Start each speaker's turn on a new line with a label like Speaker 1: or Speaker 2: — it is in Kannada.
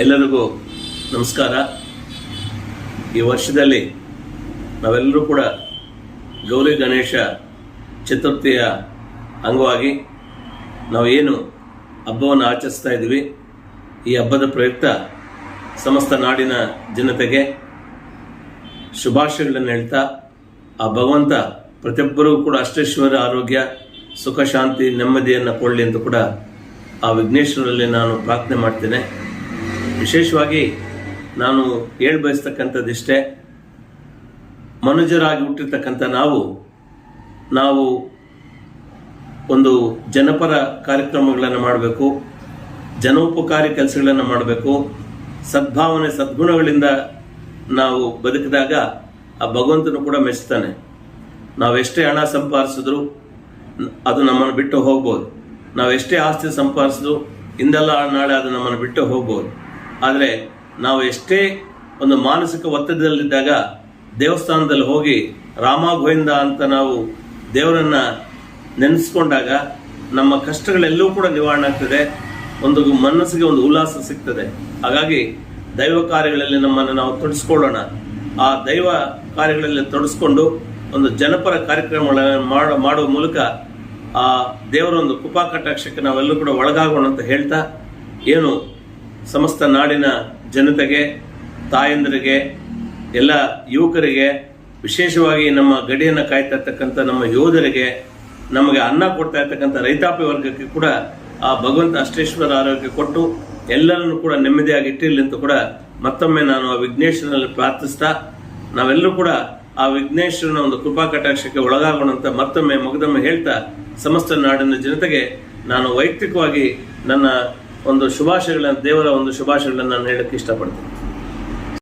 Speaker 1: ಎಲ್ಲರಿಗೂ ನಮಸ್ಕಾರ. ಈ ವರ್ಷದಲ್ಲಿ ನಾವೆಲ್ಲರೂ ಕೂಡ ಗೌರಿ ಗಣೇಶ ಚತುರ್ಥಿಯ ಅಂಗವಾಗಿ ನಾವು ಏನು ಹಬ್ಬವನ್ನು ಆಚರಿಸ್ತಾ ಇದ್ದೀವಿ, ಈ ಹಬ್ಬದ ಪ್ರಯುಕ್ತ ಸಮಸ್ತ ನಾಡಿನ ಜನತೆಗೆ ಶುಭಾಶಯಗಳನ್ನು ಹೇಳ್ತಾ, ಆ ಭಗವಂತ ಪ್ರತಿಯೊಬ್ಬರಿಗೂ ಕೂಡ ಅಷ್ಟೇಶ್ವರ ಆರೋಗ್ಯ, ಸುಖ, ಶಾಂತಿ, ನೆಮ್ಮದಿಯನ್ನು ಕೊಡಲಿ ಅಂತ ಕೂಡ ಆ ವಿಘ್ನೇಶ್ವರಲ್ಲಿ ನಾನು ಪ್ರಾರ್ಥನೆ ಮಾಡ್ತೇನೆ. ವಿಶೇಷವಾಗಿ ನಾನು ಹೇಳಿ ಬಯಸ್ತಕ್ಕಂಥದ್ದಿಷ್ಟೇ ಮನುಜರಾಗಿ ಹುಟ್ಟಿರ್ತಕ್ಕಂಥ ನಾವು ನಾವು ಒಂದು ಜನಪರ ಕಾರ್ಯಕ್ರಮಗಳನ್ನು ಮಾಡಬೇಕು, ಜನೋಪಕಾರಿ ಕೆಲಸಗಳನ್ನು ಮಾಡಬೇಕು, ಸದ್ಭಾವನೆ, ಸದ್ಗುಣಗಳಿಂದ ನಾವು ಬದುಕಿದಾಗ ಆ ಭಗವಂತನು ಕೂಡ ಮೆಚ್ತಾನೆ. ನಾವೆಷ್ಟೇ ಹಣ ಸಂಪಾದಿಸಿದ್ರು ಅದು ನಮ್ಮನ್ನು ಬಿಟ್ಟು ಹೋಗ್ಬೋದು. ನಾವೆಷ್ಟೇ ಆಸ್ತಿ ಸಂಪಾದಿಸಿದ್ರು ಹಿಂದೆಲ್ಲ ನಾಳೆ ಅದು ನಮ್ಮನ್ನು ಬಿಟ್ಟು ಹೋಗ್ಬೋದು. ಆದರೆ ನಾವು ಎಷ್ಟೇ ಒಂದು ಮಾನಸಿಕ ಒತ್ತಡದಲ್ಲಿದ್ದಾಗ ದೇವಸ್ಥಾನದಲ್ಲಿ ಹೋಗಿ ರಾಮ ಗೋವಿಂದ ಅಂತ ನಾವು ದೇವರನ್ನು ನೆನೆಸ್ಕೊಂಡಾಗ ನಮ್ಮ ಕಷ್ಟಗಳೆಲ್ಲವೂ ಕೂಡ ನಿವಾರಣೆ ಆಗ್ತದೆ. ಒಂದು ಮನಸ್ಸಿಗೆ ಒಂದು ಉಲ್ಲಾಸ ಸಿಗ್ತದೆ. ಹಾಗಾಗಿ ದೈವ ಕಾರ್ಯಗಳಲ್ಲಿ ನಮ್ಮನ್ನು ನಾವು ತೊಡಸ್ಕೊಳ್ಳೋಣ. ಆ ದೈವ ಕಾರ್ಯಗಳಲ್ಲಿ ತೊಡಸ್ಕೊಂಡು ಒಂದು ಜನಪರ ಕಾರ್ಯಕ್ರಮಗಳನ್ನು ಮಾಡ, ಮಾಡುವ ಮೂಲಕ ಆ ದೇವರ ಒಂದು ಕೃಪಾ ಕಟಾಕ್ಷಕ್ಕೆ ನಾವೆಲ್ಲರೂ ಕೂಡ ಒಳಗಾಗೋಣ ಅಂತ ಹೇಳ್ತಾ ಏನು ಸಮಸ್ತ ನಾಡಿನ ಜನತೆಗೆ, ತಾಯಂದರಿಗೆ, ಎಲ್ಲ ಯುವಕರಿಗೆ, ವಿಶೇಷವಾಗಿ ನಮ್ಮ ಗಡಿಯನ್ನು ಕಾಯ್ತಾ ಇರ್ತಕ್ಕಂಥ ನಮ್ಮ ಯೋಧರಿಗೆ, ನಮಗೆ ಅನ್ನ ಕೊಡ್ತಾ ಇರ್ತಕ್ಕಂಥ ರೈತಾಪಿ ವರ್ಗಕ್ಕೆ ಕೂಡ ಆ ಭಗವಂತ ಅಷ್ಟೇಶ್ವರ ಆರೋಗ್ಯ ಕೊಟ್ಟು ಎಲ್ಲರನ್ನು ಕೂಡ ನೆಮ್ಮದಿಯಾಗಿ ಇಟ್ಟಿರಲಿ ಅಂತ ಕೂಡ ಮತ್ತೊಮ್ಮೆ ನಾನು ಆ ವಿಘ್ನೇಶ್ವರನಲ್ಲಿ ಪ್ರಾರ್ಥಿಸ್ತಾ, ನಾವೆಲ್ಲರೂ ಕೂಡ ಆ ವಿಘ್ನೇಶ್ವರನ ಒಂದು ಕೃಪಾ ಕಟಾಕ್ಷಕ್ಕೆ ಒಳಗಾಗೋಣ ಅಂತ ಮತ್ತೊಮ್ಮೆ ಮಗದೊಮ್ಮೆ ಹೇಳ್ತಾ, ಸಮಸ್ತ ನಾಡಿನ ಜನತೆಗೆ ನಾನು ವೈಯಕ್ತಿಕವಾಗಿ ನನ್ನ ಒಂದು ಶುಭಾಶಯಗಳನ್ನು ದೇವರ ಒಂದು ಶುಭಾಶಯಗಳನ್ನು ನಾನು ಹೇಳಕ್ಕೆ ಇಷ್ಟಪಡ್ತೀನಿ.